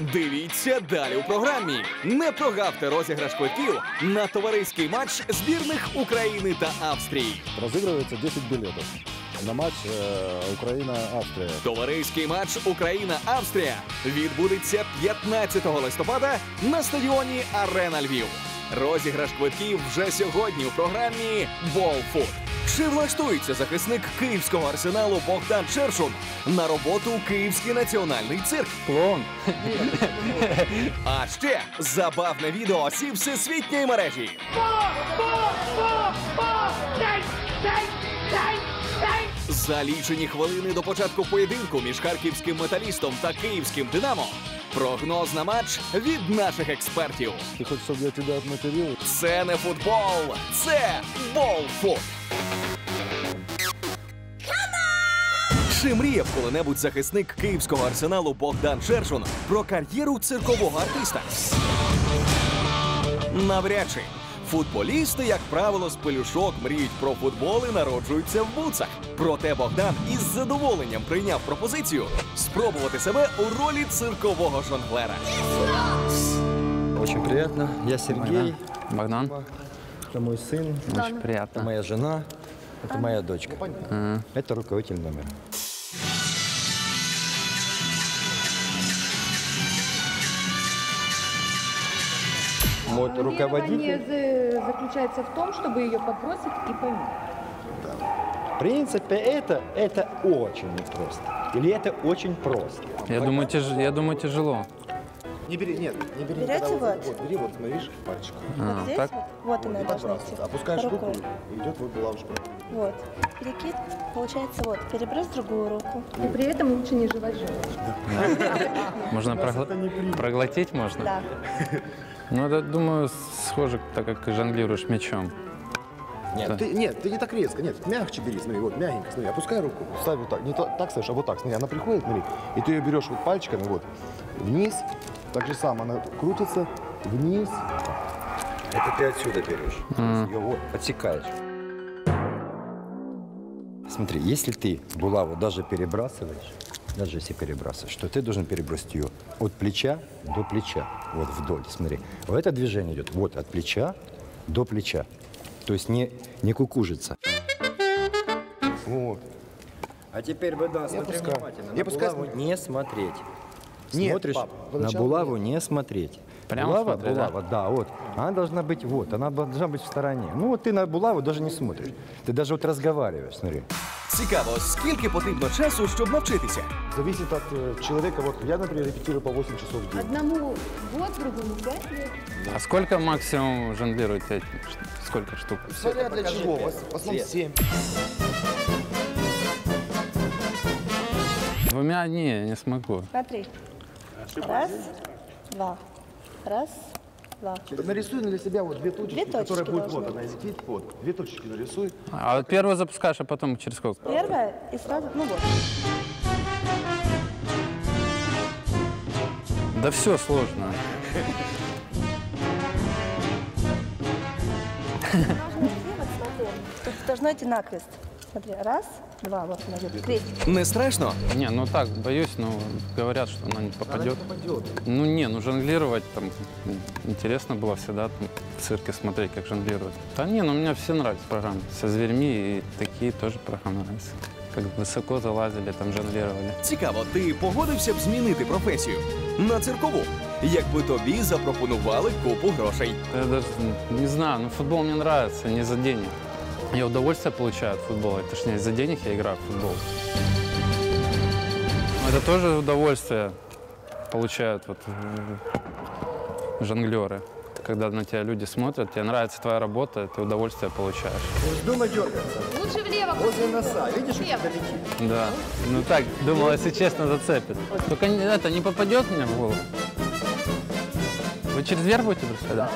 Дивіться далі у програмі. Не прогавте розіграш квитків на товариський матч збірних України та Австрії. Разыгрывается 10 билетов на матч э, Украина-Австрия. Товариський матч Україна-Австрія відбудеться 15 листопада на стадіоні Арена Львів. Розіграш квитків вже сьогодні у програмі «Болфут». Чи влаштується захисник київського арсеналу Богдан Чершун на роботу у Київський національний цирк? Клоун. А ще забавне відео зі всесвітньої мережі. За лічені хвилини до початку поєдинку між харківським металістом та київським Динамо. Прогноз на матч від наших експертів. Ти хочешь, чтобы я тебя отматерил? Це не футбол, це болфут. Чи мріяв коли-небудь захисник київського арсеналу Богдан Шершун про кар'єру циркового артиста? Навряд чи. Футболісти, як правило, з пелюшок мріють про футбол і народжуються в буцах. Проте Богдан із задоволенням прийняв пропозицію спробувати себе у ролі циркового жонглера. Очень приятно. Я Сергей, Богдан. это мой сын, Очень это приятно. моя жена, это моя дочка. Это руководитель номера. Вот руководитель. Заключается в том, чтобы ее попросить и поймут. В принципе, это, это очень непросто. Или это очень просто. Я думаю, тяж- я думаю, тяжело. Не бери, нет, не бери. Берете вот? вот, бери вот, смотришь, пальчик. А, вот здесь так? вот, вот она должна идти. Опускаешь руку, идет вот булавочка. Вот. Перекид, получается, вот. Переброс другую руку. И при этом лучше не жевать желудь. Можно проглотить можно? Да. Ну, это, думаю, схоже, так как жонглируешь мячом. Нет, ты, нет, ты не так резко, нет, мягче бери, смотри, вот, мягенько, смотри, опускай руку. Ставь вот так, не то- так ставишь, а вот так, смотри, она приходит, смотри, и ты ее берешь вот пальчиками, вот, вниз, так же самое, она крутится, вниз. Это ты отсюда берешь. Ее вот отсекаешь. Смотри, если ты булаву даже перебрасываешь, даже если перебрасываешь, то ты должен перебросить ее от плеча до плеча, вот вдоль, смотри. Вот это движение идет вот от плеча до плеча. То есть не, не кукужится. Вот. А теперь вода, смотри пускай. внимательно. Я пускай не смотреть. Нет, Смотришь пап, на поначалу булаву не смотреть. Прямо булава, смотреть, да? булава, да? вот. Она должна быть вот, она должна быть в стороне. Ну вот ты на булаву даже не смотришь. Ты даже вот разговариваешь, смотри. Цікаво, скільки потрібно часу, щоб навчитися? Зависит от э, человека, вот я, например, репетирую по 8 часов в день. Одному год, другому пять лет. А сколько максимум жонглируете? этим? Сколько штук? Смотря для чего, в ос- в основном 7. Двумя не, не смогу. Смотри. Раз, два. Раз, два. Нарисуй для себя вот две точечки, Две точечки которые будут вот она языке, вот. Две точечки нарисуй. А вот первую запускаешь, а потом через сколько? Первая и сразу, ну вот. Да все сложно. Должно идти накрест. Смотри, раз, два, вот она идет. Крестик. Не страшно? Не, ну так, боюсь, но говорят, что она не попадет. Ну не, ну жонглировать там м, интересно было всегда там, в цирке смотреть, как жонглируют. Да не, ну мне все нравятся программы. Со зверьми и такие тоже программы нравятся. Как высоко залазили, там жонглировали. Цікаво, ти погодився б змінити професію на циркову, якби тобі запропонували купу грошей. Я даже не знаю, ну футбол мне нравится, не за денег. Я удовольствие получаю от футбола. Это ж не из-за денег я играю в футбол. Это тоже удовольствие получают вот э, жонглеры. Когда на тебя люди смотрят, тебе нравится твоя работа, ты удовольствие получаешь. Вздумай дергаться. Лучше влево. Возле носа. Видишь, как это летит? Да. Ну так, думал, если честно, зацепит. Только это не попадет мне в голову. Вы через дверь будете бросать? Да.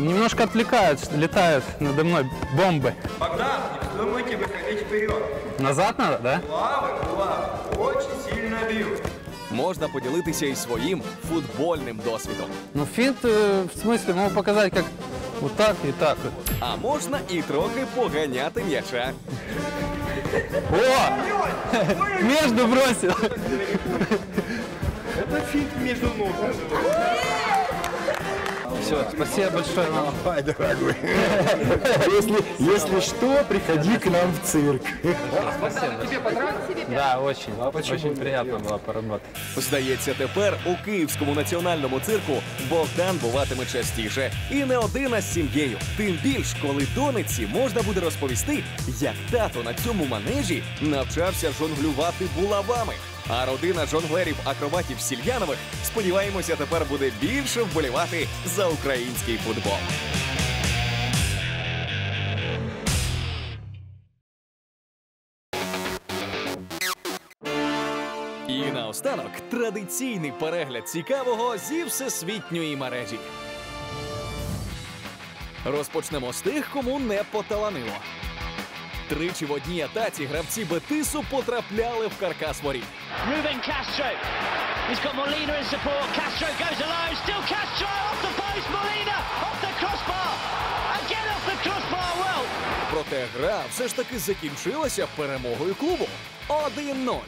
Немножко отвлекают, что летают надо мной бомбы. Богдан, не вздумайте выходить вперед. Назад надо, да? Лавы, лавы, очень сильно бьют. Можна поділитися і своїм футбольним досвідом. Ну, финт, э, в смысле, могу показать, как вот так и так. вот. А можна і трохи поганяти м'яча. О! Между бросил. Все, спасибо большое вам. Если, если что, приходи к нам в цирк. Да, очень. Очень приятно было поработать. Здається, тепер у Київському національному цирку Богдан буватиме частіше і не один а з сім'єю. Тим більш, коли донеці можна буде розповісти, як тато на цьому манежі навчався жонглювати булавами. А родина жонглерів акробатів Сільянових, сподіваємося, тепер буде більше вболівати за український футбол. І наостанок традиційний перегляд цікавого зі всесвітньої мережі. Розпочнемо з тих, кому не поталанило. Тричі в одній атаці гравці Бетису потрапляли в каркас воріт. Ruben Castro. He's got Molina in support. Castro goes alone. Still Castro off the post. Molina off the crossbar. Again off the crossbar. Well, Проте гра все ж таки закінчилася перемогою клубу 1-0.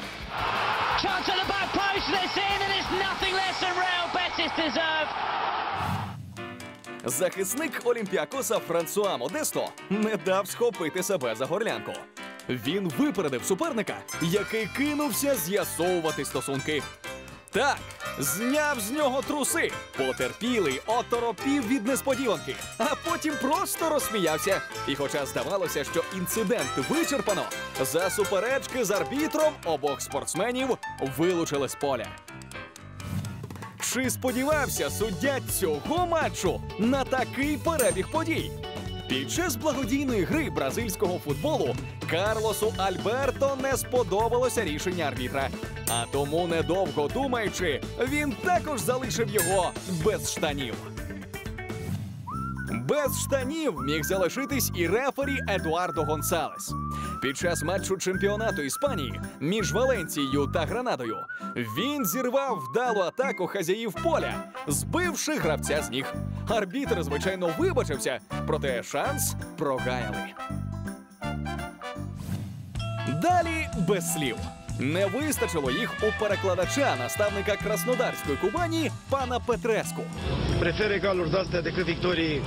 chance at the back post. and in, and it's nothing less than Real Betis deserve. Захисник Олімпіакоса Франсуа Модесто не дав схопити себе за горлянку. Він випередив суперника, який кинувся з'ясовувати стосунки. Так, зняв з нього труси. Потерпілий оторопів від несподіванки, а потім просто розсміявся. І хоча здавалося, що інцидент вичерпано, за суперечки з арбітром обох спортсменів вилучили з поля. Чи сподівався суддя цього матчу на такий перебіг подій? Під час благодійної гри бразильського футболу Карлосу Альберто не сподобалося рішення арбітра. А тому, недовго думаючи, він також залишив його без штанів. Без штанів міг залишитись і рефері Едуардо Гонсалес. Під час матчу чемпіонату Іспанії між Валенцією та Гранадою він зірвав вдалу атаку хазяїв поля, збивши гравця з ніг. Арбітр, звичайно, вибачився, проте шанс прогаяли. Далі без слів. Не вистачило їх у перекладача наставника краснодарської Кубані пана Петреску. Prefer egaluri de astea decât victorii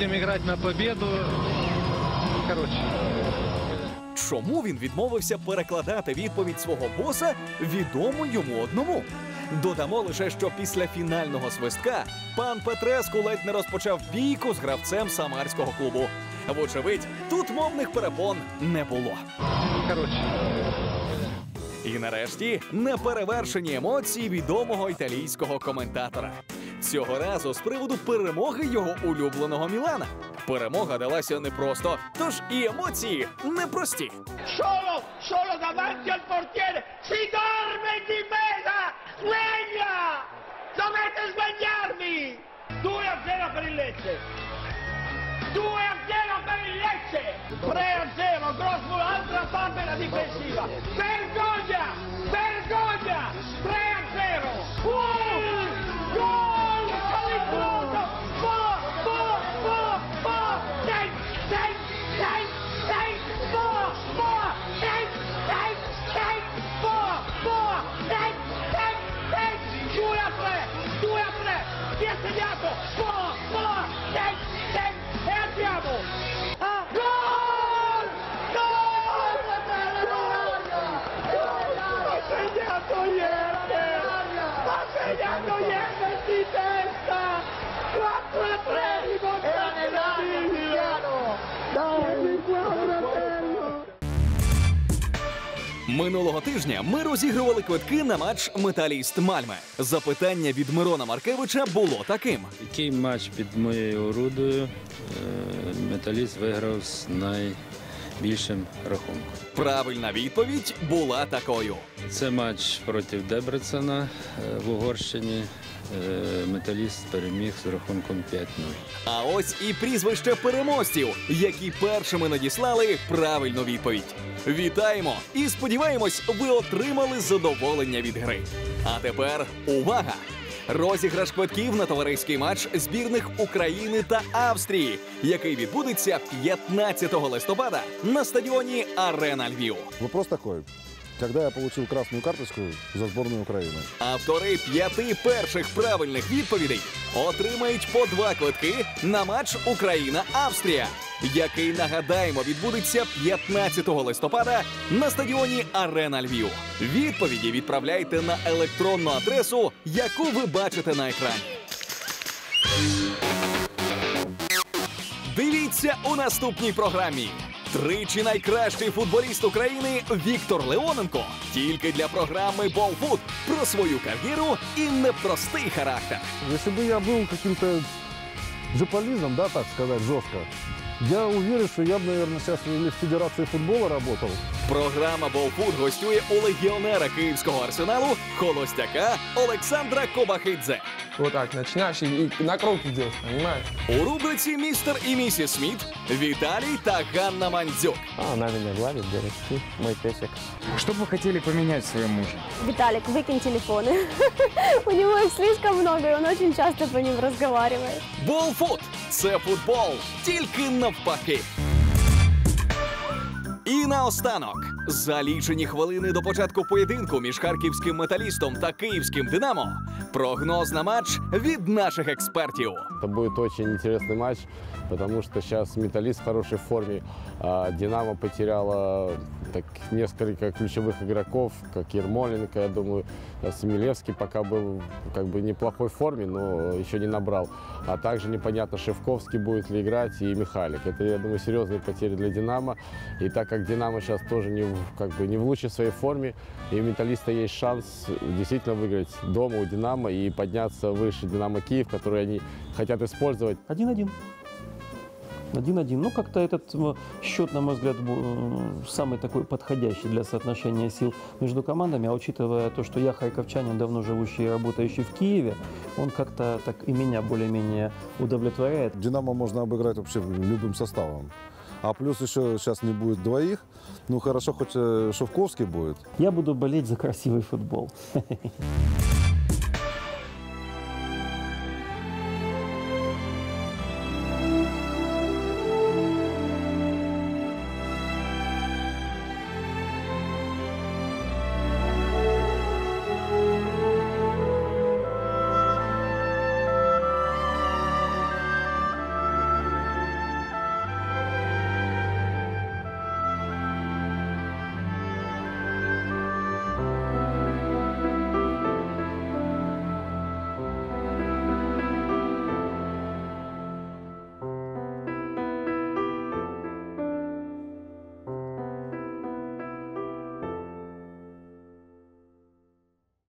cu 5 metri offside. Будем играть на победу. Короче, Чому він відмовився перекладати відповідь свого боса відомо йому одному? Додамо лише, що після фінального свистка пан Петреску ледь не розпочав бійку з гравцем самарського клубу. Вочевидь, тут мовних перепон не було. короче. І нарешті неперевершені емоції відомого італійського коментатора. Цього разу з приводу перемоги його улюбленого Мілана. Перемога далася непросто, тож і емоції. Sveglia! Dovete svegliarvi! 2 a 0 per il Lecce. 2 a 0 per il Lecce. 3 a 0, Grossbull, altra papera difensiva. Vergogna! Vergogna! Минулого тижня ми розігрували квитки на матч Металіст Мальме. Запитання від Мирона Маркевича було таким: Який матч під моєю орудою е, металіст виграв з найбільшим рахунком? правильна відповідь була такою. Це матч проти Дебрецена е, в Угорщині. Е, Металіст переміг з рахунком 5-0. А ось і прізвище переможців, які першими надіслали правильну відповідь. Вітаємо і сподіваємось, ви отримали задоволення від гри. А тепер увага! розіграш квитків на товариський матч збірних України та Австрії, який відбудеться 15 листопада на стадіоні Арена Львів. Вопрос такой. Когда я получил красную карточку за сборную Украины? Автори п'яти перших правильних відповідей отримають по два квитки на матч Україна-Австрія, який нагадаємо відбудеться 15 листопада на стадіоні Арена Львів. Відповіді відправляйте на електронну адресу, яку ви бачите на екрані. Дивіться у наступній програмі. Тричі найкращий футболіст України Віктор Леоненко тільки для програми «Болфут» про свою кар'єру і непростий характер. Если бы я был каким-то джиполизом, да, так сказать, жестко, я уверен, что я бы, наверное, сейчас или в Федерации футбола работал. Програма «Болфут» гостює у легіонера київського арсеналу холостяка Олександра Кобахидзе. Вот так начинаешь и, и на круг идешь, понимаешь? У рубриці Містер і місіс Сміт Віталій та Ганна Мандзюк. А, она меня гладит, говорит, ты мой песик. Что бы вы хотели поменять в своем муже? Виталик, выкинь телефоны. У него их слишком много, и он очень часто по ним разговаривает. Болфут це футбол, тільки навпаки. І наостанок, за лічені хвилини до початку поєдинку між харківським металістом та київським Динамо. Прогноз на матч від наших експертів. Это будет очень интересный матч, потому что сейчас металлист в хорошей форме. а Динамо потеряла так, несколько ключевых игроков, как Ермоленко, я думаю, Смелевский пока был как бы в неплохой форме, но еще не набрал. А также непонятно, Шевковский будет ли играть и Михалик. Это, я думаю, серьезные потери для Динамо. И так как Динамо сейчас тоже не как бы, не в лучшей своей форме, и у Металлиста есть шанс действительно выиграть дома у Динамо и подняться выше Динамо Киев, который они хотят использовать. 1-1. 1-1. Ну, как-то этот м, счет, на мой взгляд, м, самый такой подходящий для соотношения сил между командами. А учитывая то, что я хайковчанин, давно живущий и работающий в Киеве, он как-то так и меня более-менее удовлетворяет. Динамо можно обыграть вообще любым составом. А плюс еще сейчас не будет двоих. Ну хорошо, хоть э, Шевковский будет. Я буду болеть за красивый футбол.